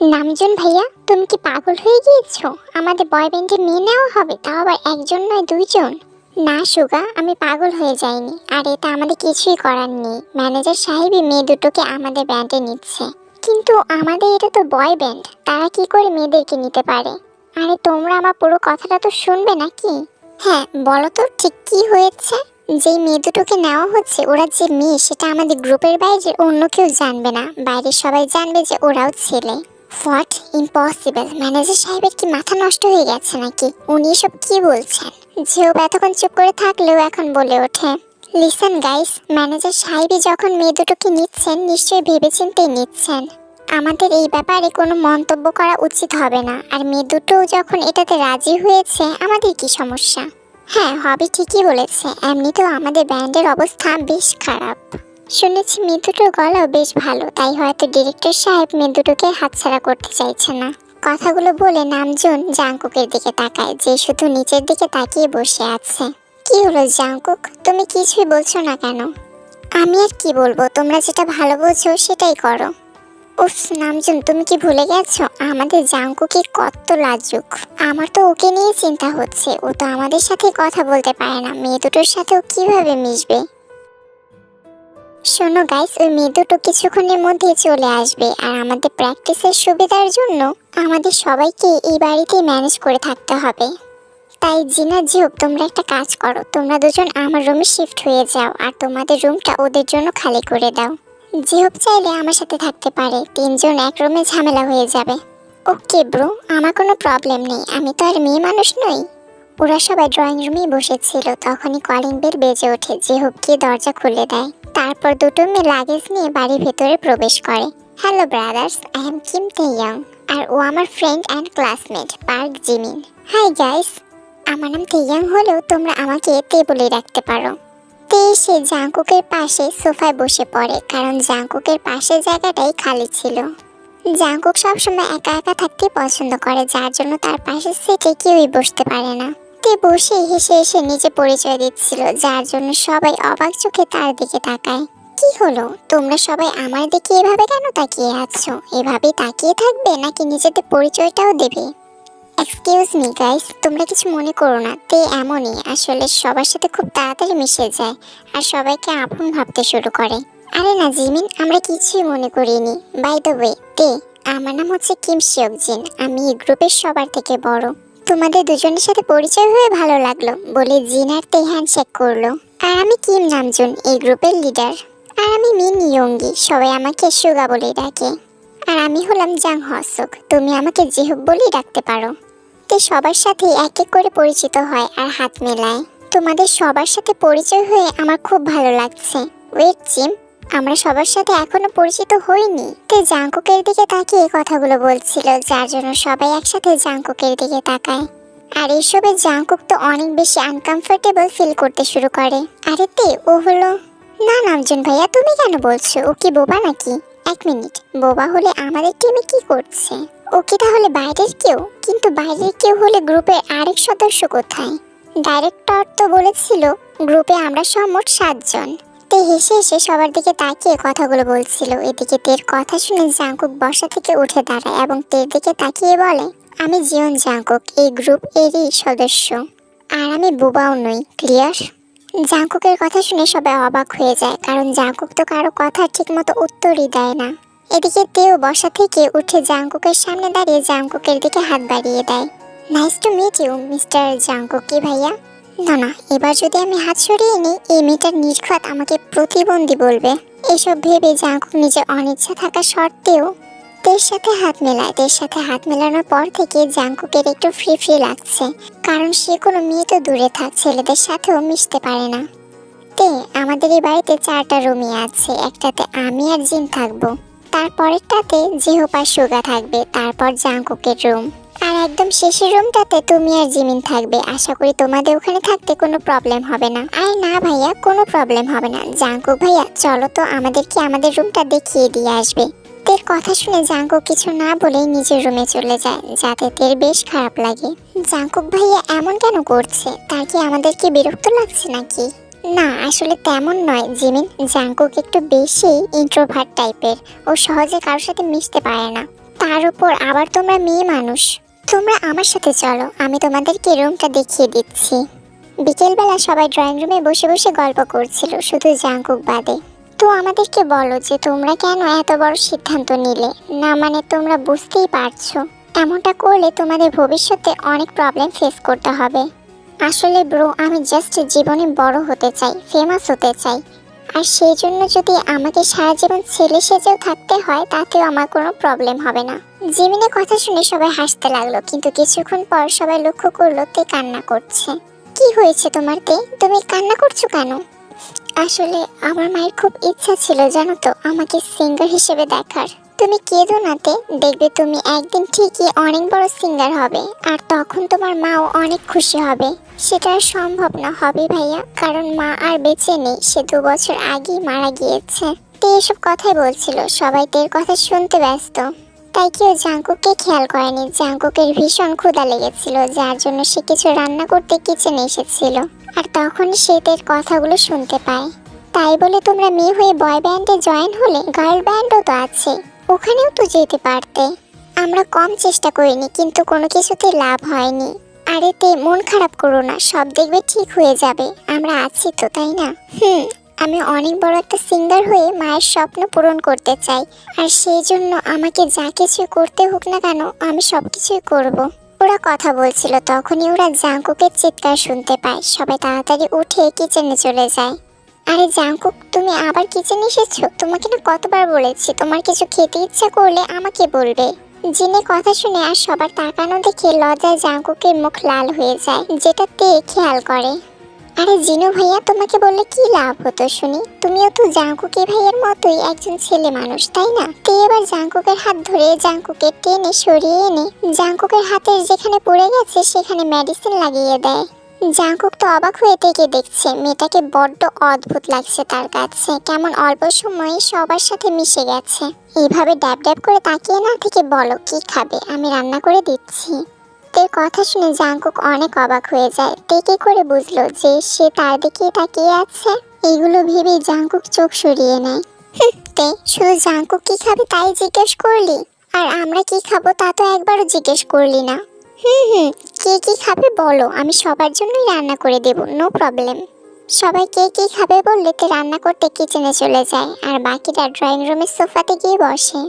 নামজন ভাইয়া, তুমি কি পাগল হয়ে গিয়েছো? আমাদের বয় ব্যান্ডে মেয়ে নেওয়া হবে, তাও আবার একজন নয়, দুইজন? না সুগা, আমি পাগল হয়ে যাইনি, আর এটা আমাদের কিছুই করার নেই। ম্যানেজার সাহেবই মেয়ে দুটোকে আমাদের ব্যান্ডে নিচ্ছে। কিন্তু আমাদের এটা তো বয় ব্যান্ড তারা কি করে মেয়েদেরকে নিতে পারে? আরে তোমরা আমার পুরো কথাটা তো শুনবে নাকি? হ্যাঁ বলো তো, ঠিক কি হয়েছে? যেই মেয়ে দুটোকে নেওয়া হচ্ছে, ওরা যে মেয়ে, সেটা আমাদের গ্রুপের বাইরে অন্য কেউ জানবে না। বাইরে সবাই জানবে যে ওরাও ছেলে। হোয়াট ইম্পসিবল ম্যানেজার সাহেবের কি মাথা নষ্ট হয়ে গেছে নাকি? উনি এসব কি বলছেন? যেও এতক্ষণ চুপ করে থাকলেও এখন বলে ওঠে। লিসেন গাইস ম্যানেজার সাহেবই যখন মেয়ে দুটোকে নিচ্ছেন, নিশ্চয়ই ভেবেচিন্তেই নিচ্ছেন। আমাদের এই ব্যাপারে কোনো মন্তব্য করা উচিত হবে না। আর মেয়ে দুটোও যখন এটাতে রাজি হয়েছে, আমাদের কি সমস্যা? হ্যাঁ হবে ঠিকই বলেছে। এমনিতেও আমাদের ব্যান্ডের অবস্থা বেশ খারাপ। শুনেছি মেয়ে দুটোর গলাও বেশ ভালো, তাই হয়তো ডিরেক্টর সাহেব মেয়ে দুটোকে হাতছাড়া করতে চাইছে না। কথাগুলো বলে নামজন জাংকুকের দিকে তাকায়, যে শুধু নিচের দিকে তাকিয়ে বসে আছে। কি হলো জাংকুক, তুমি কিছুই বলছো না কেন? আমি আর কি বলব, তোমরা যেটা ভালো বোঝো সেটাই করো। উফ, নামজন, তুমি কি ভুলে গেছো? আমাদের জাংকুকি কত লাজুক। আমার তো ওকে নিয়ে চিন্তা হচ্ছে, ও তো আমাদের সাথে কথা বলতে পারে না, মেয়ে দুটোর সাথেও কীভাবে মিশবে? শোনো গাইস ওই মেয়ে দুটো কিছুক্ষণের মধ্যে চলে আসবে। আর আমাদের প্র্যাকটিসের সুবিধার জন্য আমাদের সবাইকে এই বাড়িতেই ম্যানেজ করে থাকতে হবে। তাই জিনা জিওপ তোমরা একটা কাজ করো। তোমরা দুজন আমার রুমে শিফট হয়ে যাও আর তোমাদের রুমটা ওদের জন্য খালি করে দাও। জিওপ চাইলে আমার সাথে থাকতে পারে। তিনজন এক রুমে ঝামেলা হয়ে যাবে। ওকে ব্রো, আমার কোনো প্রবলেম নেই। আমি তো আর মেয়ে মানুষ নই। ওরা সবাই ড্রয়িং রুমেই বসেছিল। তখনই কলিং বেল বেজে ওঠে। গিয়ে দরজা খুলে দেয়। তারপর দুটো মেয়ে লাগেজ নিয়ে বাড়ির ভেতরে প্রবেশ করে। Hello brothers I am Kim Taeyong আর ও আমার friend and classmate Park Jimin hi guys আমার নাম তেইয়ং হলেও তোমরা আমাকে তে বলে রাখতে পারো। তে সে জাঙ্কুকের পাশে সোফায় বসে পড়ে, কারণ জাংকুকের পাশে জায়গাটাই খালি ছিল। জাংকুক সবসময় একা একা থাকতে পছন্দ করে, যার জন্য তার পাশের সিটে কেউই বসতে পারে না। তে বসে হেসে হেসে নিজে পরিচয় দিচ্ছিল, যার জন্য সবাই অবাক চোখে তার দিকে তাকায়। কি হলো? তোমরা সবাই আমার দিকে এভাবে কেন তাকিয়ে আছো? এভাবেই তাকিয়ে থাকবে নাকি নিজেদের পরিচয়টাও দেবে? এক্সকিউজ মি গাইস তোমরা কিছু মনে করো না, তে এমনই, আসলে সবার সাথে খুব তাড়াতাড়ি মিশে যায়, আর সবাইকে আপন ভাবতে শুরু করে। আরে না জিমিন আমরা কিছুই মনে করিনি। বাই দ্য ওয়ে তে, আমার নাম হচ্ছে কিম শিয়কজিন আমি এই গ্রুপের সবার থেকে বড়। তোমাদের দুজনের সাথে পরিচয় হয়ে ভালো লাগল বলে জিন আর তে হ্যান্ডশেক করল। আর আমি কিম নামজুন, এই গ্রুপের লিডার আর আমি মিন ইয়ঙ্গি, সবাই আমাকে সুগা বলেই ডাকে। আর আমি হলাম জাং হসুক তুমি আমাকে জিহুব বলেই ডাকতে পারো। তে সবার সাথে এক এক করে পরিচিত হয় আর হাত মেলায়। তোমাদের সবার সাথে পরিচয় হয়ে আমার খুব ভালো লাগছে। ওয়েট জিম আমরা সবার সাথে এখনও পরিচিত হইনি। তে জাংকুকের দিকে তাকিয়ে কথাগুলো বলছিল, যার জন্য সবাই একসাথে জাংকুকের দিকে তাকায়। আর এইসবে জাংকুক তো অনেক বেশি আনকমফোর্টেবল ফিল করতে শুরু করে। আরে তে, ও হলো না নামজন ভাইয়া, তুমি কেন বলছো? ও কি বোবা নাকি? এক মিনিট। বোবা হলে আমাদের টিমে কি করছে? ও কি তাহলে বাইরের কেউ? কিন্তু বাইরের কেউ হলে গ্রুপের আরেক সদস্য কোথায়? ডাইরেক্টর তো বলেছিল, গ্রুপে আমরা সব মোট সাতজন। তে হেসে হেসে সবার দিকে তাকিয়ে কথাগুলো বলছিল। এদিকে তের কথা শুনে জাঙ্কুক বসা থেকে উঠে দাঁড়ায় এবং তের দিকে তাকিয়ে বলে, আমি জিয়ন জাঙ্কুক, এই গ্রুপ এরই সদস্য। আর আমি বুবাও নই, ক্লিয়ার? জাঙ্কুকের কথা শুনে সবাই অবাক হয়ে যায়, কারণ জাঙ্কুক তো কারও কথা ঠিকমতো উত্তরই দেয় না। এদিকে তেও বসা থেকে উঠে জাঙ্কুকের সামনে দাঁড়িয়ে জাঙ্কুকের দিকে হাত বাড়িয়ে দেয়। Nice to meet you, mister Jungkook কি ভাইয়া। না না, এবার যদি আমি হাত সরিয়ে নিই, এই মেয়েটার নির্ঘাত আমাকে প্রতিবন্ধী বলবে। এসব ভেবে জাঙ্কুক নিজের অনিচ্ছা থাকা সত্ত্বেও তের সাথে হাত মেলায়। তের সাথে হাত মেলানোর পর থেকে জাঙ্কুকের একটু ফ্রি ফ্রি লাগছে। কারণ সে কোনো মেয়ে তো দূরে থাক, ছেলেদের সাথেও মিশতে পারে না। তে, আমাদের এই বাড়িতে চারটা রুমই আছে, একটাতে আমি আর জিন থাকব। তারপরেরটাতে জেহোপা সুগা থাকবে, তারপর জাঙ্কুকের রুম। আর একদম শেষের রুমটাতে তুমি আর জিমিন থাকবে। আশা করি তোমাদের ওখানে থাকতে কোনো প্রবলেম হবে না। আর না ভাইয়া, কোনো প্রবলেম হবে না। জাঙ্কুক ভাইয়া, চলো তো আমাদেরকে আমাদের রুমটা দেখিয়ে দিয়ে আসবে। তের কথা শুনে জাঙ্কুক কিছু না বলেই নিজের রুমে চলে যায়, যাতে তের বেশ খারাপ লাগে। জাঙ্কুক ভাইয়া এমন কেন করছে? তার কি আমাদেরকে বিরক্ত লাগছে নাকি? না, আসলে তেমন নয়, জিমিন। জাঙ্কুক একটু বেশি ইন্ট্রোভার্ট টাইপের ও সহজে কারোর সাথে মিশতে পারে না। তার উপর আবার তোমরা মেয়ে মানুষ। তোমরা আমার সাথে চলো, আমি তোমাদেরকে রুমটা দেখিয়ে দিচ্ছি। বিকেলবেলা সবাই ড্রয়িং রুমে বসে বসে গল্প করছিল, শুধু জাঙ্কুক বাদে। তো আমাদেরকে বলো যে, তোমরা কেন এত বড় সিদ্ধান্ত নিলে? না মানে তোমরা বুঝতেই পারছ। এমনটা করলে তোমাদের ভবিষ্যতে অনেক প্রবলেম ফেস করতে হবে। আসলে ব্রো আমি জাস্ট জীবনে বড় হতে চাই ফেমাস হতে চাই। আর সেই জন্য যদি আমাকে সারা জীবন ছেলে সেজেও থাকতে হয়, তাতেও আমার কোনো প্রবলেম হবে না। জিমিনের কথা শুনে সবাই হাসতে লাগল, কিন্তু কিছুক্ষণ পর সবাই লক্ষ্য করল তে কান্না করছে। কি হয়েছে তোমার তে? তুমি কান্না করছ কেন? আসলে আমার মায়ের খুব ইচ্ছা ছিল, জানো তো, আমাকে সিঙ্গার হিসেবে দেখার। তুমি কেঁদো নাতে দেখবে তুমি একদিন ঠিকই অনেক বড় সিঙ্গার হবে। আর তখন তোমার মাও অনেক খুশি হবে। সেটা সম্ভব না, হবে ভাইয়া। কারণ মা আর বেঁচে নেই, সে দু বছর আগেই মারা গিয়েছে। তে এসব কথাই বলছিল, সবাই তের কথা শুনতে ব্যস্ত। তাই কেউ জাঙ্কুককে খেয়াল করেনি। জাঙ্কুকের ভীষণ ক্ষুধা লেগেছিল, যার জন্য সে কিছু রান্না করতে কিচেনে এসেছিল। আর তখন সে তের কথাগুলো শুনতে পায়। তাই বলে তোমরা মেয়ে হয়ে বয় ব্যান্ডে জয়েন হলে গার্ল ব্যান্ডও তো আছে ওখানেও তো যেতে পারতে। আমরা কম চেষ্টা করিনি, কিন্তু কোনো কিছুতে লাভ হয়নি। আরে তে মন খারাপ করো না, সব দেখবে ঠিক হয়ে যাবে। আমরা আছি তো, তাই না? হুম, আমি অনেক বড় একটা সিঙ্গার হয়ে মায়ের স্বপ্ন পূরণ করতে চাই। আর সেই জন্য আমাকে যা কিছু করতে হোক না কেন, আমি সব কিছুই করব। ওরা কথা বলছিল, তখনই ওরা জাঙ্কুকের চিৎকার শুনতে পায়। সবাই তাড়াতাড়ি উঠে কিচেনে চলে যায়। আরে জাঙ্কুক তুমি আবার কিচেনে এসেছ? তোমাকে না কতবার বলেছি, তোমার কিছু খেতে ইচ্ছা করলে আমাকে বলবে। জিনে কথা শুনে আর সবার তাকানো দেখে লজ্জায় জাঙ্কুকের মুখ লাল হয়ে যায়, যেটা তে খেয়াল করে। আরে জিনু ভাইয়া, তোমাকে বললে কি লাভ হতো শুনি? তুমিও তো জাঙ্কুকে ভাইয়ের মতোই একজন ছেলে মানুষ, তাই না? তে এবার জাঙ্কুকের হাত ধরে জাঙ্কুকে টেনে সরিয়ে এনে, জাঙ্কুকের হাতের যেখানে পড়ে গেছে, সেখানে মেডিসিন লাগিয়ে দেয়। জাঙ্কুক তো অবাক হয়ে থেকে দেখছে, মেয়েটাকে বড্ড অদ্ভুত লাগছে তার কাছে। কেমন অল্প সময়ে সবার সাথে মিশে গেছে। এইভাবে ড্যাব ড্যাব করে তাকিয়ে না থেকে বলো, কি খাবে? আমি রান্না করে দিচ্ছি। তের কথা শুনে জাঙ্কুক অনেক অবাক হয়ে যায়। তে কি করে বুঝলো যে সে তার দিকে তাকিয়ে আছে। এগুলো ভেবে জাঙ্কুক চোখ সরিয়ে নেয়। তে, শুধু জাঙ্কুক কি খাবে তাই জিজ্ঞেস করলি? আর আমরা কি খাব তা তো একবারও জিজ্ঞেস করলি না। হুম হুম কে কী খাবে বলো, আমি সবার জন্যই রান্না করে দেব নো প্রবলেম সবাই কে কী খাবে বললে তে রান্না করতে কিচেনে চলে যায়, আর বাকিরা ড্রয়িং রুমের সোফাতে গিয়ে বসে।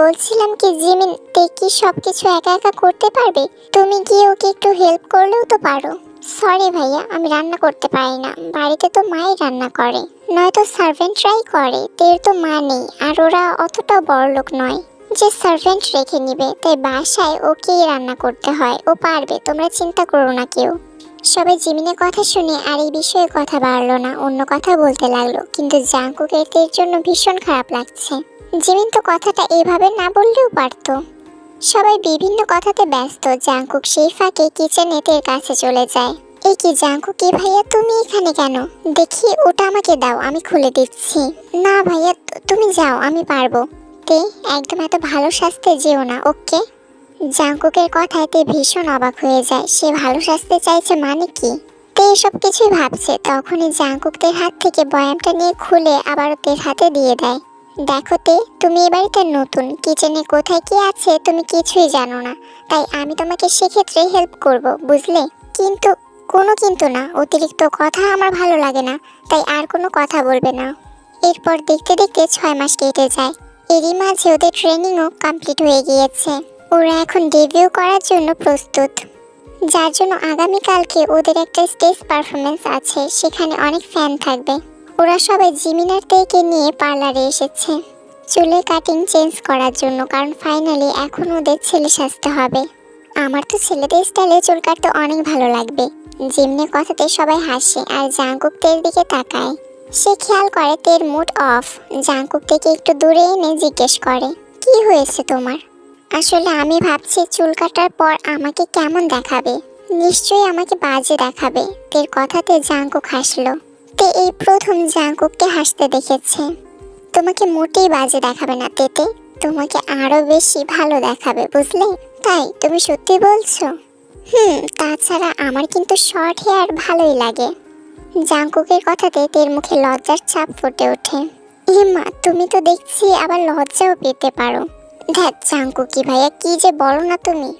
বলছিলাম কি, জিমিন, তে কি সব কিছু একা একা করতে পারবে? তুমি গিয়ে ওকে একটু হেল্প করলেও তো পারো। সরি ভাইয়া, আমি রান্না করতে পারি না, বাড়িতে তো মাই রান্না করে। নয়তো সার্ভেন্টরাই করে, তের তো মা নেই, আর ওরা অতটাও বড় লোক নয়। যে সার্ভেন্ট রেখে নিবে, তাই বাসায় ওকেই রান্না করতে হয়। ও পারবে, তোমরা চিন্তা করো না কেউ। সবাই জিমিনের কথা শুনে আর এই বিষয়ে কথা বাড়লো না, অন্য কথা বলতে লাগল। কিন্তু জাঙ্কুকের তের জন্য ভীষণ খারাপ লাগছে। জিমিন তো কথাটা এভাবে না বললেও পারতো। সবাই বিভিন্ন কথাতে ব্যস্ত, জাঙ্কুক সেই ফাঁকে কিচেনে তের কাছে চলে যায়। এই কি জাঙ্কু কি ভাইয়া, তুমি এখানে কেন? দেখি, ওটা আমাকে দাও, আমি খুলে দিচ্ছি। না ভাইয়া তুমি যাও, আমি পারব। তে একদম এত ভালো সাজতে যেও না, ওকে? জাঙ্কুকের কথায় তে ভীষণ অবাক হয়ে যায়, সে ভালো সাজতে চাইছে মানে কি? তে এসব কিছুই ভাবছে, তখনই জাঙ্কুকদের হাত থেকে বয়ামটা নিয়ে খুলে আবার তের হাতে দিয়ে দেয়। দেখো তে, তুমি এ বাড়িতে নতুন, কিচেনে কোথায় কি আছে তুমি কিছুই জানো না, তাই আমি তোমাকে সেক্ষেত্রে হেল্প করব, বুঝলে? কিন্তু, কোনো কিন্তু না, অতিরিক্ত কথা আমার ভালো লাগে না, তাই আর কোনো কথা বলবে না। এরপর দেখতে দেখতে ছয় মাস কেটে যায় এরই মাঝে ওদের ট্রেনিংও কমপ্লিট হয়ে গিয়েছে। ওরা এখন ডেবিউ করার জন্য প্রস্তুত। যার জন্য আগামীকালকে ওদের একটা স্টেজ পারফরমেন্স আছে, সেখানে অনেক ফ্যান থাকবে। ওরা সবাই জিমিনার থেকে নিয়ে পার্লারে এসেছে। চুলে কাটিং চেঞ্জ করার জন্য, কারণ ফাইনালি এখন ওদের ছেলে সাজতে হবে। আমার তো ছেলেদের স্টাইলে চুল কাটতে অনেক ভালো লাগবে। জিমনের কথাতে সবাই হাসে, আর জাঙ্কুক তের দিকে তাকায়। সে খেয়াল করে তের মুড অফ। জাঙ্কুক থেকে একটু দূরে এনে জিজ্ঞেস করে, কি হয়েছে তোমার? আসলে আমি ভাবছি চুল কাটার পর আমাকে কেমন দেখাবে? নিশ্চয়ই আমাকে বাজে দেখাবে। তের কথাতে জাঙ্কুক হাসলো। তে এই প্রথম জাঙ্কুককে হাসতে দেখেছে। তোমাকে মোটেই বাজে দেখাবে না তেতে, তোমাকে আরও বেশি ভালো দেখাবে, বুঝলে? তাই, তুমি সত্যি বলছো? হুম, তাছাড়া আমার কিন্তু শর্ট হেয়ার ভালোই লাগে। জাঙ্কুকের কথাতে তের মুখে লজ্জার ছাপ ফুটে ওঠে। এ মা, তুমি তো দেখছি আবার লজ্জাও পেতে পারো। দেখ জাঙ্কুকি ভাইয়া, কি যে বলো না তুমি?